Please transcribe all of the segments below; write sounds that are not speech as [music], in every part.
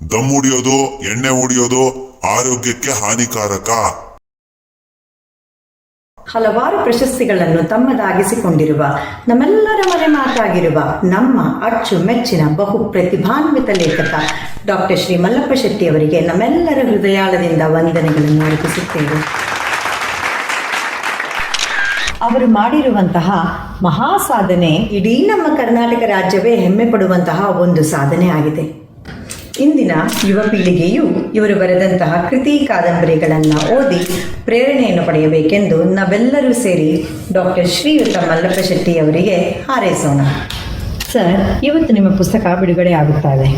ದಮ್ ಹೊಡಿಯೋದು ಎಣ್ಣೆ ಉಡಿಯೋದು ಆರೋಗ್ಯಕ್ಕೆ ಹಾನಿಕಾರಕ. ಹಲವಾರು ಪ್ರಶಸ್ತಿಗಳನ್ನು ತಮ್ಮದಾಗಿಸಿಕೊಂಡಿರುವ, ನಮ್ಮೆಲ್ಲರ ಮನೆ ಮಾತಾಗಿರುವ ನಮ್ಮ ಅಚ್ಚುಮೆಚ್ಚಿನ ಬಹು ಪ್ರತಿಭಾನ್ವಿತ ಲೇಖಕ ಡಾಕ್ಟರ್ ಶ್ರೀ ಮಲ್ಲಪ್ಪ ಶೆಟ್ಟಿ ಅವರಿಗೆ ನಮ್ಮೆಲ್ಲರ ಹೃದಯಾಳದಿಂದ ವಂದನೆಗಳನ್ನು ಅರ್ಪಿಸುತ್ತೇವೆ. ಅವರು ಮಾಡಿರುವಂತಹ ಮಹಾ ಸಾಧನೆ ಇಡೀ ನಮ್ಮ ಕರ್ನಾಟಕ ರಾಜ್ಯವೇ ಹೆಮ್ಮೆ ಪಡುವಂತಹ ಒಂದು ಸಾಧನೆ ಆಗಿದೆ. ಇಂದಿನ ಯುವ ಪೀಳಿಗೆಯು ಇವರು ಬರೆದಂತಹ ಕೃತಿ ಕಾದಂಬರಿಗಳನ್ನು ಓದಿ ಪ್ರೇರಣೆಯನ್ನು ಪಡೆಯಬೇಕೆಂದು ನಾವೆಲ್ಲರೂ ಸೇರಿ ಡಾಕ್ಟರ್ ಶ್ರೀಯುತ ಮಲ್ಲಪ್ಪ ಶೆಟ್ಟಿ ಅವರಿಗೆ ಹಾರೈಸೋಣ ಸರ್ ಇವತ್ತು ನಿಮ್ಮ ಪುಸ್ತಕ ಬಿಡುಗಡೆ ಆಗುತ್ತಾ ಇದೆ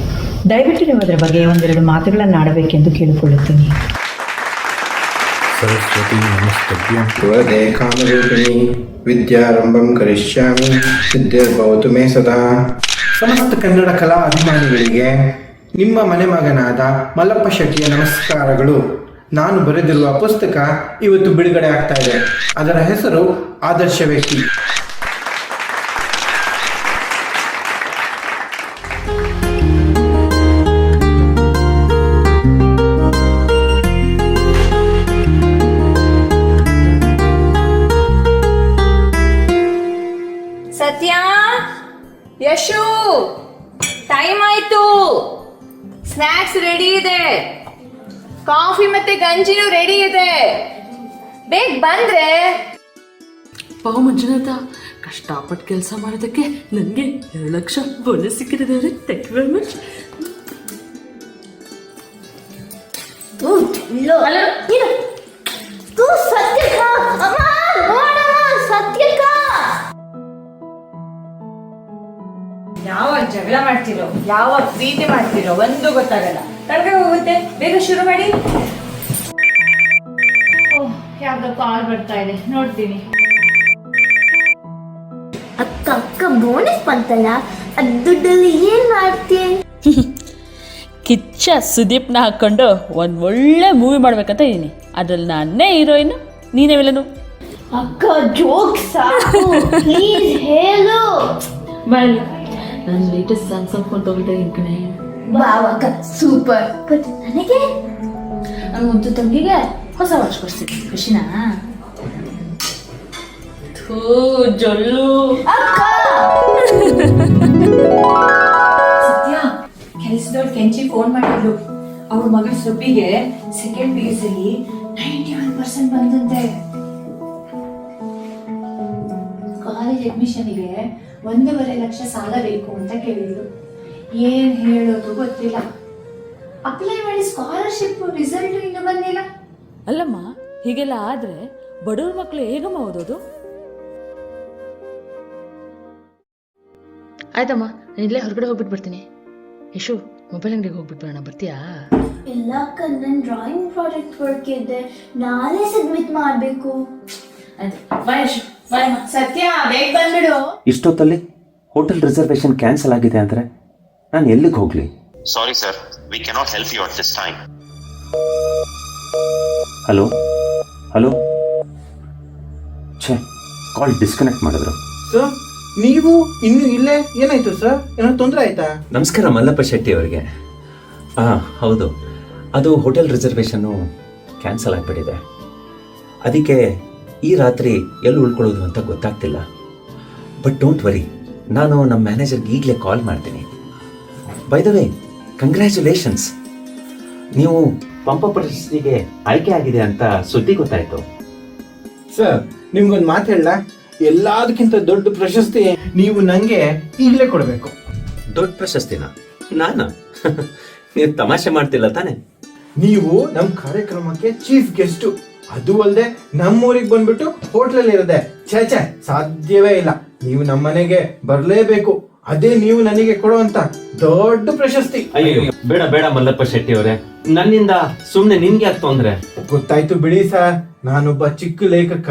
ದಯವಿಟ್ಟು ನೀವು ಅದರ ಬಗ್ಗೆ ಒಂದೆರಡು ಮಾತುಗಳನ್ನು ಆಡಬೇಕೆಂದು ಕೇಳಿಕೊಳ್ಳುತ್ತೀನಿ सरस्वती नमस्तभ्यं वरदे कामरूपिणी ವಿದ್ಯಾರಂಭಂ ಕರಿಷ್ಯಾಮಿ ಸಿದ್ಧಿರ್ಭವತು ಮೇ ಸದಾ ಸಮಸ್ತ ಕನ್ನಡ ಕಲಾ ಅಭಿಮಾನಿಗಳಿಗೆ ನಿಮ್ಮ ಮನೆ ಮಗನಾದ ಮಲ್ಲಪ್ಪ ಶೆಟ್ಟಿಯ ನಮಸ್ಕಾರಗಳು. ನಾನು ಬರೆದಿರುವ ಪುಸ್ತಕ ಇವತ್ತು ಬಿಡುಗಡೆ ಆಗ್ತಾ ಇದೆ. ಅದರ ಹೆಸರು ಆದರ್ಶ ವ್ಯಕ್ತಿ. ಸತ್ಯ? ಯಶು ಟೈಮ್ ಆಯ್ತು. ಸ್ನಾಕ್ಸ್ ರೆಡಿ ಇದೆ. ಕಾಫಿ ಮತ್ತೆ ಗಂಜಿನೂ ರೆಡಿ ಇದೆ. ಬೇಗ ಬಂದ್ರೆ. ಪಾವ ಮಂಜುನಾಥ ಕಷ್ಟಪಟ್ಟು ಕೆಲಸ ಮಾಡೋದಕ್ಕೆ ನನಗೆ ಎರಡು ಲಕ್ಷ ಬೋನಸ್ ಸಿಕ್ಕಿದ್ದಾರೆ ಥ್ಯಾಂಕ್ ಯು ವೆರಿ ಮಚ್ ಅಲ್ಲ ನೀನು ಯಾವ ಜಗಳ ಮಾಡ್ತಿರೋ ಯಾವ ಪ್ರೀತಿ ಮಾಡ್ತಿರೋ ಒಂದು ಗೊತ್ತಾಗಲ್ಲ. ಕರ್ಕೊಂಡು ಹೋಗುತ್ತೆ. ಬೇಗ ಶುರು ಮಾಡಿ. ಯಾವ್ದೋ ಕಾಲ್ ಬರ್ತಾ ಇದೆ. ನೋಡ್ತೀನಿ. ಅಕ್ಕ ಅಕ್ಕ ಬೋನಸ್ ಬಂತಲ್ಲ? ಅದ್ ದುಡ್ಡಲ್ಲಿ ಏನ್ ಮಾಡ್ತೀಯ? ಕಿಚ್ಚ ಸುದೀಪ್ನ ಹಾಕ್ಕೊಂಡು ಒಂದು ಒಳ್ಳೆ ಮೂವಿ ಮಾಡ್ಬೇಕಂತ ಇದ್ದೀನಿ ಅದ್ರಲ್ಲಿ ನಾನೇ ಹೀರೋಯಿನ್ ನೀನೇ ವಿಲನು ಅಕ್ಕ ಜೋಕ್ ಸಾಕು. ಪ್ಲೀಸ್ ಹೇಳು. ಬಲ್ ನಾನು ಲೇಟೆಸ್ಟ್ ಸಾಂಗ್ಸ್ ಫೋನ್ ತೊಗೊಳ್ತಾ ಕಣೆ? ವಾವ್ ಅಕ್ಕ ಸೂಪರ್ ಬಟ್ ನನಗೆ? ನನ್ನ ಮುದ್ದು ತಂಗಿಗೆ ಹೊಸ ವಾಚ್ ಕೊಡ್ಸಿದ್ದೆ ಖುಷಿನಾ? ಥೂ ಜೊಲ್ಲು. ಸತ್ಯ ಕೆಲಸದವ್ರು ಕೆಂಚಿ ಫೋನ್ ಮಾಡಿದ್ಲು ಅವ್ರ ಮಗಳ ಸೊಪ್ಪಿಗೆ ಸೆಕೆಂಡ್ ಪಿ ಯು ಅಲ್ಲಿ ನೈಂಟಿ ಒನ್ ಪರ್ಸೆಂಟ್ ಬಂದಂತೆ ಕಾಲೇಜ್ ಅಡ್ಮಿಷನ್ಗೆ ಒಂದೂವರೆ ಲಕ್ಷ ಸಾಲ ಬೇಕು ಅಂತ ಕೇಳಿದ್ರು. ಏನ್ ಹೇಳೋದು ಗೊತ್ತಿಲ್ಲ. ಅಪ್ಲೈ ಮಾಡಿ ಸ್ಕಾಲರ್ಶಿಪ್ ರಿಸಲ್ಟ್ ಇನ್ನು ಬಂದಿಲ್ಲ. ಅಲ್ಲಮ್ಮ ಹೀಗೆಲ್ಲ ಆದ್ರೆ ಬಡವ್ರ ಮಕ್ಕಳು ಹೇಗಮ್ಮ ಓದೋದು? ಆಯ್ತಮ್ಮ ನಾನು ಇಲ್ಲೇ ಹೊರಗಡೆ ಹೋಗ್ಬಿಟ್ಟು ಬರ್ತೀನಿ. ಯಶು ಮೊಬೈಲ್ ಅಂಗಡಿಗೆ ಹೋಗ್ಬಿಟ್ಟು ಬರೋಣ ಬರ್ತೀಯಾ? ಇಲ್ಲ ಅಕ್ಕ ನನ್ ಡ್ರಾಯಿಂಗ್ ಪ್ರಾಜೆಕ್ಟ್ ವರ್ಕ್ ಇದೆ. ನಾಳೆ ಸಬ್ಮಿಟ್ ಮಾಡಬೇಕು. ಆಯ್ತು ಬಾಯ್ ಯಶು. ಸತ್ಯ ಬೇಗ ಬಂದ್ಬಿಡು. ಇಷ್ಟೊತ್ತಲ್ಲಿ ಹೋಟೆಲ್ ರಿಸರ್ವೇಶನ್ ಕ್ಯಾನ್ಸಲ್ ಆಗಿದೆ ಅಂದ್ರೆ ನಾನು ಎಲ್ಲಿಗೆ ಹೋಗ್ಲಿ? Sorry sir we cannot help you at this time hello hello ಛೇ ಕಾಲ್ ಡಿಸ್ಕನೆಕ್ಟ್ ಮಾಡಿದ್ರು. ಸರ್ ನೀವು ಇನ್ನು ಇಲ್ಲೇ ಏನಾಯ್ತು ಸರ್ ಏನೋ ತೊಂದರೆ ಆಯ್ತಾ? ನಮಸ್ಕಾರ ಮಲ್ಲಪ್ಪ ಶೆಟ್ಟಿ ಅವರಿಗೆ. ಹಾಂ ಹೌದು. ಅದು ಹೋಟೆಲ್ ರಿಸರ್ವೇಷನ್ನು ಕ್ಯಾನ್ಸಲ್ ಆಗಿಬಿಟ್ಟಿದೆ. ಅದಕ್ಕೆ ಈ ರಾತ್ರಿ ಎಲ್ಲಿ ಉಳ್ಕೊಳ್ಳೋದು ಅಂತ ಗೊತ್ತಾಗ್ತಿಲ್ಲ. ಬಟ್ ಡೋಂಟ್ ವರಿ ನಾನು ನಮ್ಮ ಮ್ಯಾನೇಜರ್ಗೆ ಈಗಲೇ ಕಾಲ್ ಮಾಡ್ತೀನಿ. ಬೈ ದ ವೇ ಕಂಗ್ರ್ಯಾಚುಲೇಷನ್ಸ್ ನೀವು ಪಂಪ ಪ್ರಶಸ್ತಿಗೆ ಆಯ್ಕೆ ಆಗಿದೆ ಅಂತ ಸುದ್ದಿ ಗೊತ್ತಾಯ್ತು. ಸರ್ ನಿಮ್ಗೊಂದು ಮಾತು ಹೇಳ ಎಲ್ಲದಕ್ಕಿಂತ ದೊಡ್ಡ ಪ್ರಶಸ್ತಿ ನೀವು ನನಗೆ ಈಗಲೇ ಕೊಡಬೇಕು. ದೊಡ್ಡ ಪ್ರಶಸ್ತಿನ? ನಾನು? [laughs] ನೀವು ತಮಾಷೆ ಮಾಡ್ತಿಲ್ಲ ತಾನೆ. ನೀವು ನಮ್ಮ ಕಾರ್ಯಕ್ರಮಕ್ಕೆ ಚೀಫ್ ಗೆಸ್ಟ್ ಅದು ಅಲ್ಲದೆ ನಮ್ಮೂರಿಗೆ ಬಂದ್ಬಿಟ್ಟು ಹೋಟ್ಲಲ್ಲಿ ಇರುತ್ತೆ. ಛೇ ಛೇ ಸಾಧ್ಯವೇ ಇಲ್ಲ. ನೀವು ನಮ್ಮ ಮನೆಗೆ ಬರಲೇಬೇಕು. ಅದೇ ನೀವು ನನಗೆ ಕೊಡುವಂತ ದೊಡ್ಡ ಪ್ರಶಸ್ತಿ. ಅಯ್ಯೋ ಬೇಡ ಬೇಡ ಮಲ್ಲಪ್ಪ ಶೆಟ್ಟಿ ಅವರೇ. ನನ್ನಿಂದ ಸುಮ್ಮನೆ ನಿಮ್ಗೆ ಯಾಕೆ ತೊಂದ್ರೆ? ಗೊತ್ತಾಯ್ತು ಬಿಡಿ ಸರ್. ನಾನೊಬ್ಬ ಚಿಕ್ಕ ಲೇಖಕ.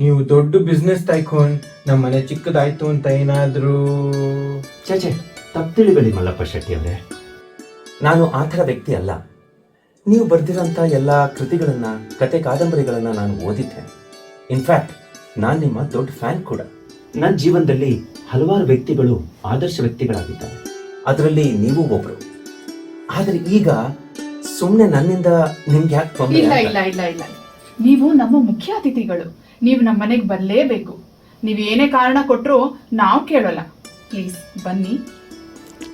ನೀವು ದೊಡ್ಡ ಬಿಸ್ನೆಸ್ ತಾಯ್ಕೊಂಡ್ ನಮ್ಮ ಮನೆ ಚಿಕ್ಕದಾಯ್ತು ಅಂತ ಏನಾದ್ರೂ? ಛೇ ತಪ್ಪು ತಿಳಿಬೇಡಿ ಮಲ್ಲಪ್ಪ ಶೆಟ್ಟಿ ಅವರೇ. ನಾನು ಆ ಥರ ವ್ಯಕ್ತಿ ಅಲ್ಲ. ನೀವು ಬರ್ದಿರೋಂಥ ಎಲ್ಲ ಕೃತಿಗಳನ್ನ ಕತೆ ಕಾದಂಬರಿಗಳನ್ನ ನಾನು ಓದಿದ್ದೆ. ಇನ್ಫ್ಯಾಕ್ಟ್ ನಾನು ನಿಮ್ಮ ದೊಡ್ಡ ಫ್ಯಾನ್ ಕೂಡ. ನನ್ನ ಜೀವನದಲ್ಲಿ ಹಲವಾರು ವ್ಯಕ್ತಿಗಳು ಆದರ್ಶ ವ್ಯಕ್ತಿಗಳಾಗಿದ್ದಾರೆ. ಅದರಲ್ಲಿ ನೀವು ಒಬ್ರು. ಆದ್ರೆ ಈಗ ಸುಮ್ಮನೆ ನನ್ನಿಂದ ನಿಮ್ಗೆ ಯಾಕೆ ತೊಂದರೆ ಇಲ್ಲ ಇಲ್ಲ ಇಲ್ಲ ಇಲ್ಲ. ನೀವು ನಮ್ಮ ಮುಖ್ಯ ಅತಿಥಿಗಳು. ನೀವು ನಮ್ಮ ಮನೆಗೆ ಬರಲೇಬೇಕು. ನೀವು ಏನೇ ಕಾರಣ ಕೊಟ್ಟರು ನಾವು ಕೇಳೋಲ್ಲ. ಪ್ಲೀಸ್ ಬನ್ನಿ.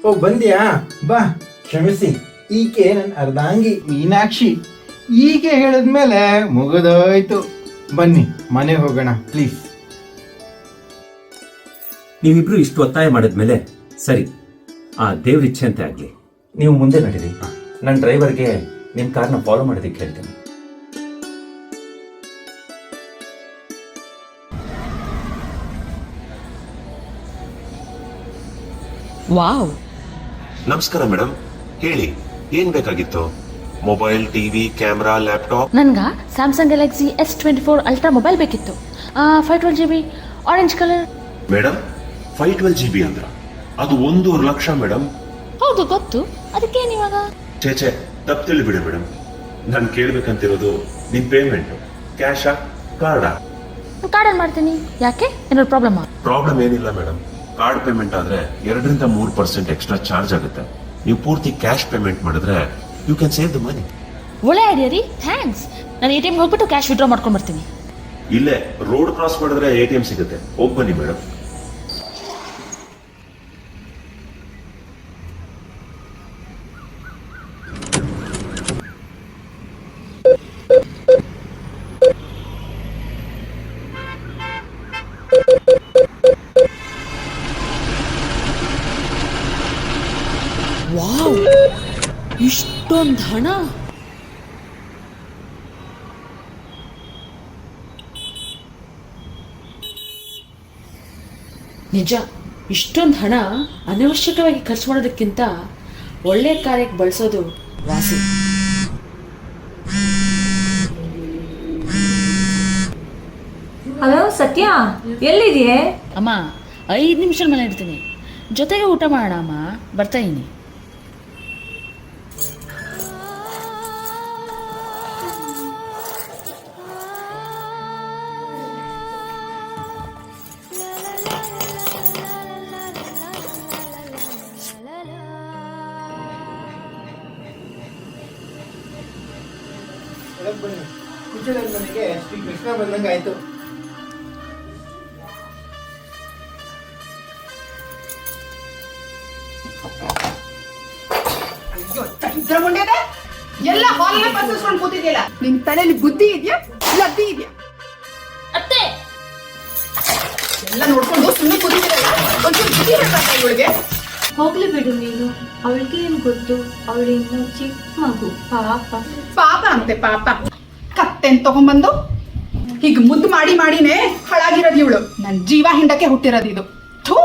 ಓ ಬಂದಿಯಾ? ಬಾ ಕ್ಷಮಿಸಿ. ಈಕೆ ನನ್ನ ಅರ್ಧಾಂಗಿ ಮೀನಾಕ್ಷಿ. ಈಕೆ ಹೇಳಿದ್ಮೇಲೆ ಮುಗಿದೋಯ್ತು. ಬನ್ನಿ ಮನೆ ಹೋಗೋಣ ಪ್ಲೀಸ್. ನೀವಿಬ್ರು ಇಷ್ಟು ಒತ್ತಾಯ ಮಾಡಿದ್ಮೇಲೆ ಸರಿ ಆ ದೇವ್ರ ಅಂತ ಆಗ್ಲಿ. ನೀವು ಮುಂದೆ ನಡೀರಿ. ನನ್ನ ಡ್ರೈವರ್ಗೆ ನಿಮ್ಮ ಕಾರ್ನ ಫಾಲೋ ಮಾಡೋದಕ್ಕೆ ಹೇಳ್ತೇನೆ. ವಾವ್. ನಮಸ್ಕಾರ ಮೇಡಮ್ ಹೇಳಿ. ಏನ್ ಬೇಕಾಗಿತ್ತು? ಮೊಬೈಲ್ ಟಿವಿ ಕ್ಯಾಮ್ರಾ ಲ್ಯಾಪ್ಟಾಪ್ ನನ್ಗ Samsung Galaxy S twenty four ultra mobile ಬೇಕಿತ್ತು five twelve G B orange colour madam five twelve G B ಅಂದ್ರ? ಅದು ಒಂದೂವರೆ ಲಕ್ಷ ಮೇಡಮ್ ಹೌದು ಗೊತ್ತು. ಅದಕ್ಕೇನು ಇವಾಗ? ಚೇಚೆ ತಪ್ಪು ತಿಳಿಬಿಡಿ ಮೇಡಮ್ ನಾನು ಕೇಳ್ಬೇಕಂತಿರೋದು ನಿಮ್ ಪೇಮೆಂಟ್ ಕ್ಯಾಶಾ ಕಾರ್ಡಾ ಕಾರ್ಡಲ್ಲಿ ಮಾಡ್ತೀನಿ. ಯಾಕೆ? ಏನಾದ್ರು ಪ್ರಾಬ್ಲಮ್ ಪ್ರಾಬ್ಲಮ್ ಏನಿಲ್ಲ ಮೇಡಮ್ ಕಾರ್ಡ್ ಪೇಮೆಂಟ್ ಆದ್ರೆ ಎರಡರಿಂದ ಮೂರು ಪರ್ಸೆಂಟ್ ಎಕ್ಸ್ಟ್ರಾ ಚಾರ್ಜ್ ಆಗುತ್ತೆ. ನೀವು ಪೂರ್ತಿ ಕ್ಯಾಶ್ ಪೇಮೆಂಟ್ ಮಾಡಿದ್ರೆ you can save the money. ಒಳ್ಳೆ ಐಡಿಯಾ ರೀ. ಥ್ಯಾಂಕ್ಸ್ ನಾನು ಎ ಟಿ ಹೋಗ್ಬಿಟ್ಟು ಕ್ಯಾಶ್ ವಿಡ್ರಾ ಮಾಡ್ಕೊಂಡು ಬರ್ತೀನಿ. ಇಲ್ಲೇ ರೋಡ್ ಕ್ರಾಸ್ ಮಾಡಿದ್ರೆ ಎ ಟಿ ಎಂ ಸಿಗುತ್ತೆ. ಹೋಗಿ ಬನ್ನಿ ಮೇಡಮ್ ವಾವ್! ಇಷ್ಟೊಂದು ಹಣ! ನಿಜ ಇಷ್ಟೊಂದು ಹಣ ಅನವಶ್ಯಕವಾಗಿ ಖರ್ಚು ಮಾಡೋದಕ್ಕಿಂತ ಒಳ್ಳೆ ಕಾರ್ಯಕ್ಕೆ ಬಳಸೋದು ವಾಸಿ. ಹಲೋ ಸತ್ಯ ಎಲ್ಲಿದೆಯೇ ಅಮ್ಮ ಐದು ನಿಮಿಷ ಮನೆ ಇರ್ತೀನಿ ಜೊತೆಗೆ ಊಟ ಮಾಡೋಣ ಅಮ್ಮ. ಬರ್ತಾ ಇದೀನಿ ಬಂದಂಗೆ ಆಯ್ತು. ಎಲ್ಲ ಹಾಲ್ನ ಪಸಿಸ್ಕೊಂಡು ಕೂತಿದ್ಯಲ್ಲ ನಿನ್ ತಲೆಯಲ್ಲಿ ಬುದ್ಧಿ ಇದೆಯಾ? ಲದ್ದಿ ಇದೆಯಾ? ಅತ್ತೆ! ಎಲ್ಲ ನೋಡ್ಕೊಂಡು ಸುಮ್ಮನೆ ಕೂತಿದ್ದೀರಲ್ಲ ಒಂಚೂರು ಬುದ್ಧಿ ಹೇಳ್ಬೇಕಾ ಇವಳಿಗೆ? ಹೋಗ್ಲಿ ಬಿಡು ನೀನು. ಅವಳಿಗೆ ಏನ್ ಗೊತ್ತು? ಅವಳಿನ್ನು ಚಿಕ್ಕ ಮಗು ಪಾಪ. ಪಾಪ ಅಂತೆ ಪಾಪ. ಕತ್ತೆನ್ ತಗೊಂಬಂದು? ಹೀಗೆ ಮುದ್ದು ಮಾಡಿ ಮಾಡಿನೇ ಹಾಳಾಗಿರೋದು ಇವಳು. ನನ್ ಜೀವ ಹಿಂಡಕ್ಕೆ ಹುಟ್ಟಿರೋದು ಇದು. ಥೂ!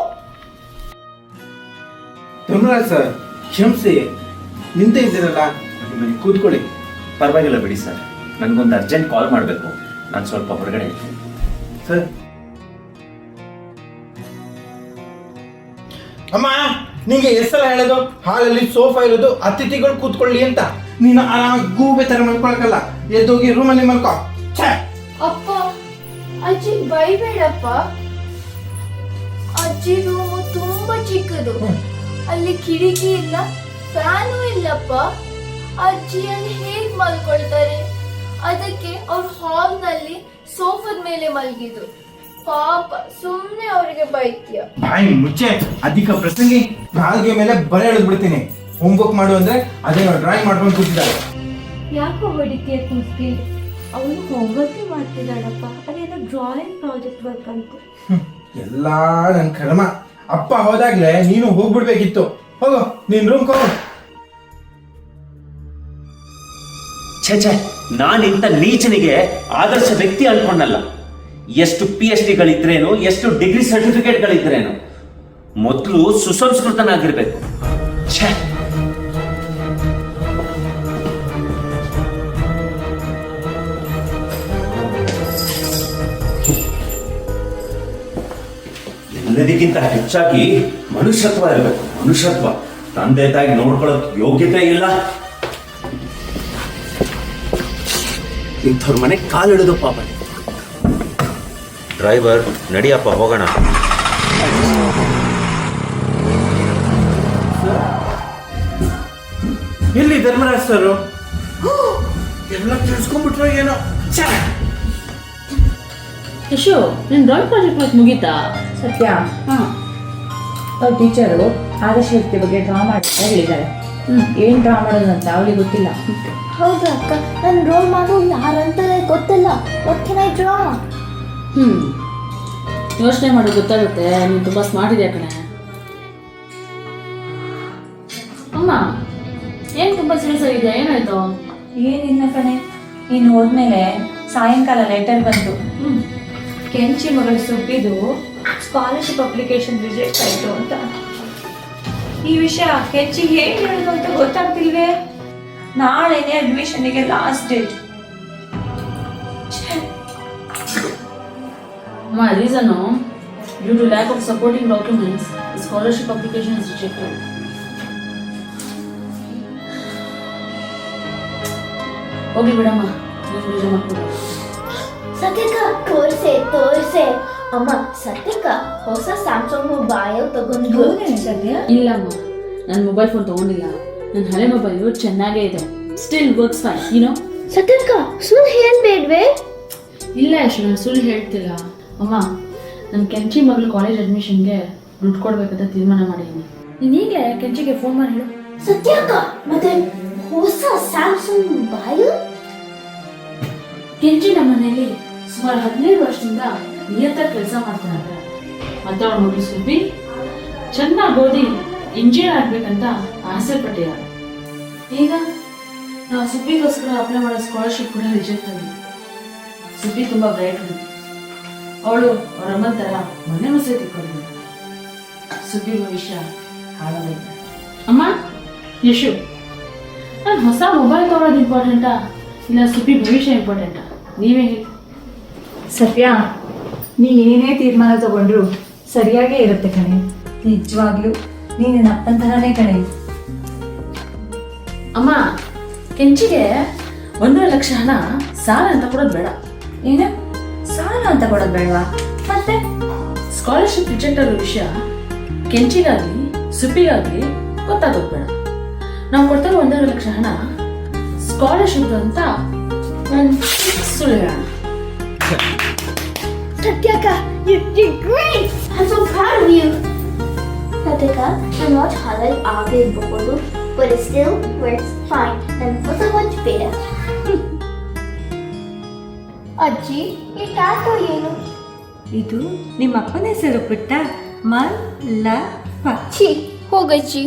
ಧರ್ಮರಾಜ್ ಸರ್ ಕ್ಷಮಿಸಿ. ನಿಂತೇ ಇದ್ದೀರಲ್ಲ? ಮನೆ ಕೂತ್ಕೊಳ್ಳಿ. ಪರವಾಗಿಲ್ಲ ಬಿಡಿ ಸರ್. ನನಗೊಂದು ಅರ್ಜೆಂಟ್ ಕಾಲ್ ಮಾಡಬೇಕು. ನಾನು ಸ್ವಲ್ಪ ಹೊರಗಡೆ ಇದ್ದೀನಿ ಸರ್. ಅಮ್ಮ ನಿಂಗೆ ಎಷ್ಟೆಲ್ಲ ಹೇಳೋದು? ಹಾಲಲ್ಲಿ ಸೋಫಾ ಇರೋದು ಅತಿಥಿಗಳು ಕೂತ್ಕೊಳ್ಳಿ ಅಂತ. ನೀನು ಆರಾಮ ಗೂಬೆ ತರ ಮಲ್ಕೊಳಕಲ್ಲ. ಎದ್ದೋಗಿ ರೂಮಲ್ಲಿ ಮಲ್ಕೋ. ಛೇ! ಅಪ್ಪ ಅಜ್ಜಿ ಬೈಬೇಡಪ್ಪ. ಅಜ್ಜಿ ರೂಮು ತುಂಬಾ ಚಿಕ್ಕದು. ಅಲ್ಲಿ ಕಿಟಕಿ ಇಲ್ಲ ಫ್ಯಾನು ಇಲ್ಲಪ್ಪ. ಅಜ್ಜಿ ಅಲ್ಲಿ ಹೇಗ್ ಮಲ್ಕೊಳ್ತಾರೆ? ಅದಕ್ಕೆ ಅವ್ರ ಹಾಲ್ನಲ್ಲಿ ಸೋಫಾದ ಮೇಲೆ ಮಲಗಿದ್ರು. ಪಾಪ ಸುಮ್ನೆ ಅವರಿಗೆ ಬೈತ್ಯ. ಬಾಯಿ ಮುಚ್ಚೆ ಅಧಿಕ ಪ್ರಸಂಗಿ. ನಾಲ್ಗೆ ಮೇಲೆ ಬರೆ ಎಳೆದು ಬಿಡ್ತೀನಿ. ಹೋಮ್ವರ್ಕ್ ಮಾಡು ಅಂದ್ರೆ ಅದೇ ಡ್ರಾಯಿಂಗ್ ಮಾಡ್ಕೊಂಡು ಕೂತಿದ್ದಾರೆ. ಯಾಕೋ ಹೊಡಿತೀಯ ಕೂಸ್ಗೆ ಅವಳು ಹೋಮ್ವರ್ಕ್ ಮಾಡ್ತಿದ್ದಾಳಪ್ಪ. ಅದೇನೋ ಡ್ರಾಯಿಂಗ್ ಪ್ರಾಜೆಕ್ಟ್ ವರ್ಕ್ ಅಂತ. ಎಲ್ಲ ನನ್ ಕರ್ಮ. ಅಪ್ಪ ಹೋದಾಗ್ಲೇ ನೀನು ಹೋಗ್ಬಿಡ್ಬೇಕಿತ್ತು. ಹೋಗು ನೀನ್ ರೂಮ್ ಹೋಗು. ಛೇ ಛೇ ನಾನಿಂತ ನೀಚನಿಗೆ ಆದರ್ಶ ವ್ಯಕ್ತಿ ಅನ್ಕೊಂಡಲ್ಲ. ಎಷ್ಟು ಪಿ ಎಚ್ ಡಿಗಳಿದ್ರೇನು ಎಷ್ಟು ಡಿಗ್ರಿ ಸರ್ಟಿಫಿಕೇಟ್ಗಳಿದ್ರೇನು ಮೊದಲು ಸುಸಂಸ್ಕೃತನಾಗಿರ್ಬೇಕು. ಛೇ ಎಲ್ಲದಕ್ಕಿಂತ ಹೆಚ್ಚಾಗಿ ಮನುಷ್ಯತ್ವ ಇರಬೇಕು. ಮನುಷ್ಯತ್ವ. ತಂದೆ ತಾಯಿ ನೋಡ್ಕೊಳ್ಳೋಕ್ ಯೋಗ್ಯತೆ ಇಲ್ಲ. ಇಂಥವ್ರ ಮನೆ ಕಾಲಿಡೋದು ಪಾಪ. ಡ್ರೈವರ್ ನಡಿಯಪ್ಪ ಹೋಗೋಣ. ಎಲ್ಲಿ ಧರ್ಮರಾಜ್ ಸರ್? ಎಲ್ಲ ತಿಳ್ಸ್ಕೊಂಡ್ಬಿಟ್ರೋ ಏನೋ! ಯಶು ನಿನ್ನ ಡ್ರಾಯಿಂಗ್ ಪ್ರಾಜೆಕ್ಟ್ ಮತ್ತೆ ಮುಗೀತಾ? ಸತ್ಯ. ಹಾಂ. ಅವ್ರ ಟೀಚರು ಆದರ್ಶಕ್ತಿ ಬಗ್ಗೆ ಡ್ರಾ ಮಾಡ್ತಾ ಹೇಳಿದ್ದಾರೆ. ಏನ್ ಡ್ರಾ ಮಾಡೋದು ಅಂತ ಅವಳಿಗೆ ಗೊತ್ತಿಲ್ಲ. ಹೌದು ಅಕ್ಕ ನಾನು ರೋಲ್ ಮಾಡೋ ಯಾರಂತಾರೆ ಗೊತ್ತಿಲ್ಲ. ವಾಟ್ ಐ ಡ್ರಾ ಹ್ಞೂ ಯೋಚನೆ ಮಾಡೋದು ಗೊತ್ತಾಗುತ್ತೆ. ನೀನು ತುಂಬ ಸ್ಮಾರ್ಟ್ ಇದೆಯಾ ಕಣೆ. ಅಮ್ಮ ಏನು ತುಂಬ ಸೀರಿಯಸ್ ಆಗಿದೆ? ಏನಾಯ್ತು? ಏನಿಲ್ಲ ಕಣೆ. ನೀನು ಹೋದ್ಮೇಲೆ ಸಾಯಂಕಾಲ ಲೆಟರ್ ಬಂತು. ಕೆಂಚಿ ಮಗಳು ಸುಬ್ಬಿದು ಸ್ಕಾಲರ್ಶಿಪ್ ಅಪ್ಲಿಕೇಶನ್ ರಿಜೆಕ್ಟ್ ಆಯ್ತು ಅಂತ. ಈ ವಿಷಯ ಕೆಂಚಿ ಹೇಗೆ ಹೇಳೋದು ಅಂತ ಗೊತ್ತಾಗ್ತಿಲ್ವೇ? ನಾಳೆನೇ ಅಡ್ಮಿಷನ್ಗೆ ಲಾಸ್ಟ್ ಡೇಟ್ ಅಮ್ಮ reason due to lack of supporting documents scholarship application is rejected ಹೋಗಿ ಬಿಡಮ್ಮ ಸತ್ಯಕ್ಕ ತೋರ್ಸೆ ತೋರ್ಸೆ. ಅಮ್ಮ ಸತ್ಯಕ ಹೊಸ ಸ್ಯಾಮ್ಸಂಗ್ ಮೊಬೈಲ್ ತಗೊಂಡು ಸದ್ಯ ಇಲ್ಲಮ್ಮ ನಾನು ಮೊಬೈಲ್ ಫೋನ್ ತಗೊಂಡಿಲ್ಲ. ನನ್ನ ಹಳೆ ಮೊಬೈಲು ಚೆನ್ನಾಗೇ ಇದೆ. ಸ್ಟಿಲ್ ವರ್ಕ್ಸ್ ಫೈನ್ ಏನೋ ಸತ್ಯಕ ಸುಳ್ಳು ಹೇಳ್ಬೇಡ್ವೆ ಇಲ್ಲ ಯಶು ನಾನು ಸುಳ್ಳು ಹೇಳ್ತಿಲ್ಲ. ಅಮ್ಮ ನನ್ನ ಕೆಂಚಿ ಮಗಳು ಕಾಲೇಜ್ ಅಡ್ಮಿಷನ್ಗೆ ದುಡ್ಡು ಕೊಡ್ಬೇಕಂತ ತೀರ್ಮಾನ ಮಾಡಿದ್ದೀನಿ ನೀನು ಈಗಲೇ ಕೆಂಚಿಗೆ ಫೋನ್ ಮಾಡಿ ಹೇಳು. ಸತ್ಯಕ ಮತ್ತೆ ಹೊಸ ಸ್ಯಾಮ್ಸಂಗ್ ಮೊಬೈಲ್ ಕೆಂಚಿ ನಮ್ಮ ಮನೆಯಲ್ಲಿ ಸುಮಾರು ಹದಿನೈದು ವರ್ಷದಿಂದ ನಿಯತ್ತಾಗಿ ಕೆಲಸ ಮಾಡ್ತಾನೆ ಮತ್ತೆ ಅವಳ ಮಗಳು ಸುಬ್ಬಿ ಚೆನ್ನಾಗಿ ಓದಿ ಇಂಜಿನಿಯರ್ ಆಗ್ಬೇಕಂತ ಆಸೆ ಪಟ್ಟಿದ್ದಾರೆ ಈಗ ನಾವು ಸುಬ್ಬಿಗೋಸ್ಕರ ಅಪ್ಲೈ ಮಾಡೋ ಸ್ಕಾಲರ್ಶಿಪ್ ಕೂಡ ರಿಜೆಕ್ಟ್ ಆಗಿದೆ. ಸುಬ್ಬಿ ತುಂಬ ಬ್ರೈಟ್ ಹುಡುಗಿ ಅವಳು ಅವ್ರ ಅಮ್ಮನ ಥರ ಮನೆ ಮಸೆ ತಿಳ್ಕೊಂಡಿದ್ದಾಳೆ ಸುಬ್ಬಿ ಭವಿಷ್ಯ ಅಮ್ಮ ಯಶು ನಾನು ಹೊಸ ಮೊಬೈಲ್ ತೊಗೊಳೋದು ಇಂಪಾರ್ಟೆಂಟಾ ಇಲ್ಲ ಸುಬ್ಬಿ ಭವಿಷ್ಯ ಇಂಪಾರ್ಟೆಂಟಾ ನೀವೇ ಹೇಳಿ. ಸತ್ಯ ನೀನೇನೇ ಏನೇ ತೀರ್ಮಾನ ತಗೊಂಡ್ರು ಸರಿಯಾಗೇ ಇರುತ್ತೆ ಕಣೆ. ನಿಜವಾಗ್ಲೂ ನೀನು ನನ್ನ ಅಪ್ಪನ ಥರನೇ ಕಣೆ. ಅಮ್ಮ ಕೆಂಚಿಗೆ ಒಂದೂವರೆ ಲಕ್ಷ ಹಣ ಸಾಲ ಅಂತ ಕೊಡೋದು ಬೇಡ. ಏನು? ಸಾಲ ಅಂತ ಕೊಡೋದು ಬೇಡವಾ? ಮತ್ತೆ? ಸ್ಕಾಲರ್ಶಿಪ್ ರಿಜೆಕ್ಟ್ ಆಗೋ ವಿಷಯ ಕೆಂಚಿಗಾಗಿ ಸುಪ್ಪಿಗಾಗಿ ಗೊತ್ತಾಗೋದು ಬೇಡ. ನಾವು ಕೊಡ್ತಾರೆ ಒಂದೂವರೆ ಲಕ್ಷ ಹಣ ಸ್ಕಾಲರ್ಶಿಪ್ ಅಂತ ನಾನು ಸುಳ್ಳು ಹೇಳೋಣ. [laughs] Satyakka you did great I'm so proud of you. Satyakka ನನ್ನ ವಾಚ್ ಹಳಲ್ ಆಗಿರಬಹುದು but it still works fine ನನ್ನ a ವಾಚ್ better. ಅಜ್ಜಿ ಈ ಟ್ಯಾಟೋ ಏನು ಇದು ನಿಮ್ಮ ಅಪ್ಪನ ಹೆಸರು ಪುಟ್ಟ ಲ ಛೀ ಹೋಗಜ್ಜಿ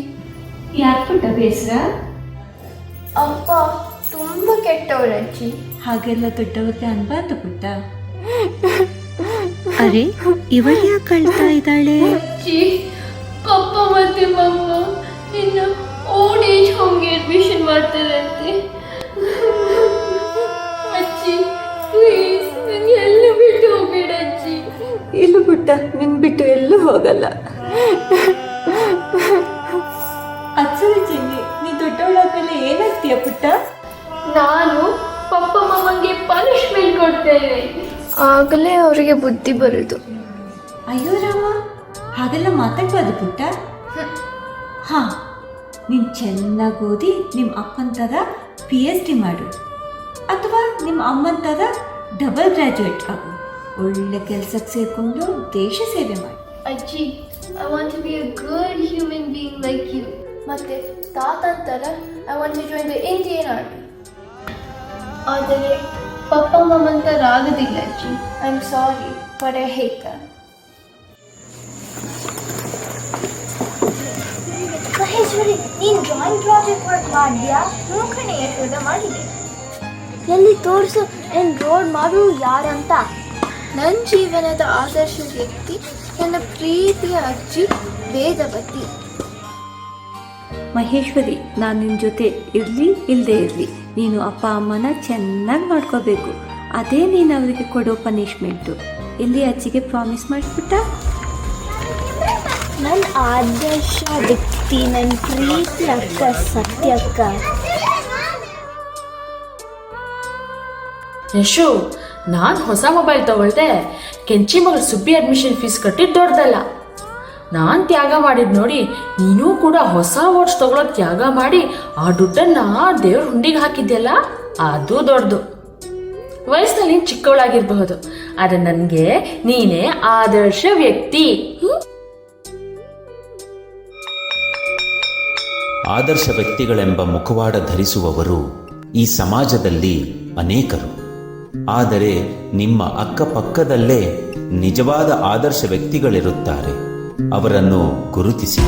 ಯಾಕೆ ಪುಟ್ಟ ಬೇಸರ? ಅಪ್ಪ ತುಂಬ ಕೆಟ್ಟವರಜ್ಜಿ ಹಾಗೆಲ್ಲ ದೊಡ್ಡವ್ರಿಗೆ ಅನ್ಬಾರ್ದು ಪುಟ್ಟ. [laughs] ಅರೆ ಇವಳು ಯಾಕೆ ಕಳ್ತಾ ಇದ್ದಾಳೆ? ಅಜ್ಜಿ ಪಪ್ಪ ಮತ್ತೆ ಮಮ್ಮ ನಿನ್ನ ಓಲ್ಡ್ ಏಜ್ ಹೋಮ್ಗೆ ಅಡ್ಮಿಷನ್ ಮಾಡ್ತಾರಂತೆ ಅಜ್ಜಿ ಪ್ಲೀಸ್ ನಂಗೆ ಎಲ್ಲ ಬಿಟ್ಟು ಹೋಗ್ಬೇಡ ಅಜ್ಜಿ. ಇಲ್ಲ ಬಿಟ್ಟ ನಿನ್ ಬಿಟ್ಟು ಎಲ್ಲೂ ಹೋಗಲ್ಲ. ಅಚ್ಚರಿ ಚಿನ್ನಿ ನೀ ದೊಡ್ಡವಳಾದ್ಮೇಲೆ ಏನಾಗ್ತೀಯ ಪುಟ್ಟ? ನಾನು ಪಪ್ಪ ಮಮ್ಮಂಗೆ ಪನಿಷ್ಮೆಂಟ್ ಕೊಡ್ತೇನೆ. ಆಗಲೇ ಅವರಿಗೆ ಬುದ್ಧಿ ಬರೋದು ಅಯ್ಯೋ ರಾಮ ಹಾಗೆಲ್ಲ ಮಾತಾಡ್ಬಾರ್ದು ಪುಟ್ಟ. ಹಾ ನೀನು ಚೆನ್ನಾಗಿ ಓದಿ ನಿಮ್ಮ ಅಪ್ಪನ ತರ ಪಿ ಎಚ್ ಡಿ ಮಾಡು. ಅಥವಾ ನಿಮ್ಮ ಅಮ್ಮನ ಥರ ಡಬಲ್ ಗ್ರ್ಯಾಜುಯೇಟ್ ಆಗು. ಒಳ್ಳೆ ಕೆಲಸಕ್ಕೆ ಸೇರಿಕೊಂಡು ದೇಶ ಸೇವೆ ಮಾಡಿ. ಅಜ್ಜಿ I want to be a good human being like you ಮತ್ತೆ ತಾತ ಥರ I want to join the Indian army ಆದರೆ ಪಪ್ಪ ಮಮ್ಮನ್ ಥರ ಆಗೋದಿಲ್ಲ ಅಜ್ಜಿ. I am sorry but I hate Maheshwari ನೀನು ಡ್ರಾಯಿಂಗ್ ಪ್ರಾಜೆಕ್ಟ್ ವರ್ಕ್ ಮಾಡಿದ್ಯಾ? ಮೂಕಣೆ ಯಶೋದ ಮಾಡಿದೆ. ಎಲ್ಲಿ ತೋರಿಸು ಏನು ರೋಡ್ ಮಾಡು ಯಾರಂತ? ನನ್ನ ಜೀವನದ ಆದರ್ಶ ವ್ಯಕ್ತಿ ನನ್ನ ಪ್ರೀತಿಯ ಅಜ್ಜಿ ವೇದವತಿ ಮಹೇಶ್ವರಿ ನಾನು ನಿನ್ನ ಜೊತೆ ಇರಲಿ ಇಲ್ಲದೆ ಇರಲಿ. ನೀನು ಅಪ್ಪ ಅಮ್ಮನ ಚೆನ್ನಾಗಿ ನೋಡ್ಕೋಬೇಕು. ಅದೇ ನೀನು ಅವರಿಗೆ ಕೊಡೋ ಪನಿಷ್ಮೆಂಟು ಇಲ್ಲಿ ಅಜ್ಜಿಗೆ ಪ್ರಾಮಿಸ್ ಮಾಡಿಬಿಟ್ಟ? ನನ್ನ ಆದರ್ಶ ವ್ಯಕ್ತಿ ನನ್ನ ಪ್ರೀತಿ ಅಕ್ಕ ಸತ್ಯಕ್ಕ ಯಶು ನಾನು ಹೊಸ ಮೊಬೈಲ್ ತಗೊಳ್ದೆ. ಕೆಂಚಿ ಮಗಳು ಸುಬ್ಬಿ ಅಡ್ಮಿಷನ್ ಫೀಸ್ ಕಟ್ಟಿದ್ದು ದೊಡ್ಡದಲ್ಲ. ನಾನ್ ತ್ಯಾಗ ಮಾಡಿದ್ ನೋಡಿ, ನೀನು ಕೂಡ ಹೊಸ ವಾಚ್ ತಗೊಳ್ಳೋ ತ್ಯಾಗ ಮಾಡಿ ಆ ದುಡ್ಡನ್ನ ದೇವ್ರ ಹುಂಡಿಗೆ ಹಾಕಿದ್ಯಲ್ಲ? ಅದು ದೊಡ್ಡದು. ವಯಸ್ಸಿನಲ್ಲಿ ಚಿಕ್ಕವಳಾಗಿರ್ಬಹುದು, ಆದ್ರೆ ನನ್ಗೆ ನೀನೇ ಆದರ್ಶ ವ್ಯಕ್ತಿ. ಆದರ್ಶ ವ್ಯಕ್ತಿಗಳೆಂಬ ಮುಖವಾಡ ಧರಿಸುವವರು ಈ ಸಮಾಜದಲ್ಲಿ ಅನೇಕರು. ಆದರೆ ನಿಮ್ಮ ಅಕ್ಕಪಕ್ಕದಲ್ಲೇ ನಿಜವಾದ ಆದರ್ಶ ವ್ಯಕ್ತಿಗಳಿರುತ್ತಾರೆ. ಅವರನ್ನು ಗುರುತಿಸಿ.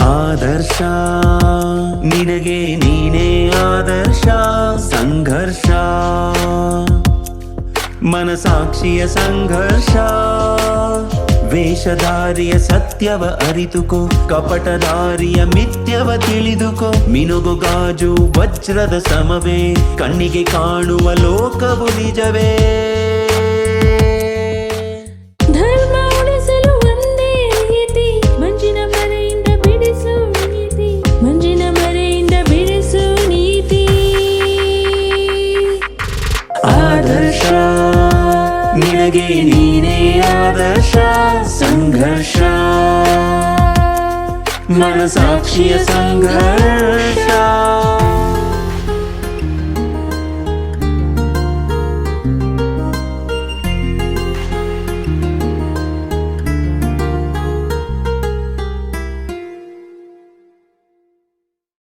ಆದರ್ಶ ನಿನಗೆ ನೀನೇ ಆದರ್ಶ ಸಂಘರ್ಷ. ಮನಸಾಕ್ಷಿಯ ಸಂಘರ್ಷ. ವೇಷಧಾರಿಯ ಸತ್ಯವ ಅರಿತುಕೋ ಕಪಟಧಾರಿಯ ಮಿಥ್ಯವ ತಿಳಿದುಕೋ. ಮಿನುಗು ಗಾಜು ವಜ್ರದ ಸಮವೇ ಕಣ್ಣಿಗೆ ಕಾಣುವ ಲೋಕವು ನಿಜವೇ. मनसाक्षिसङ्घर्ष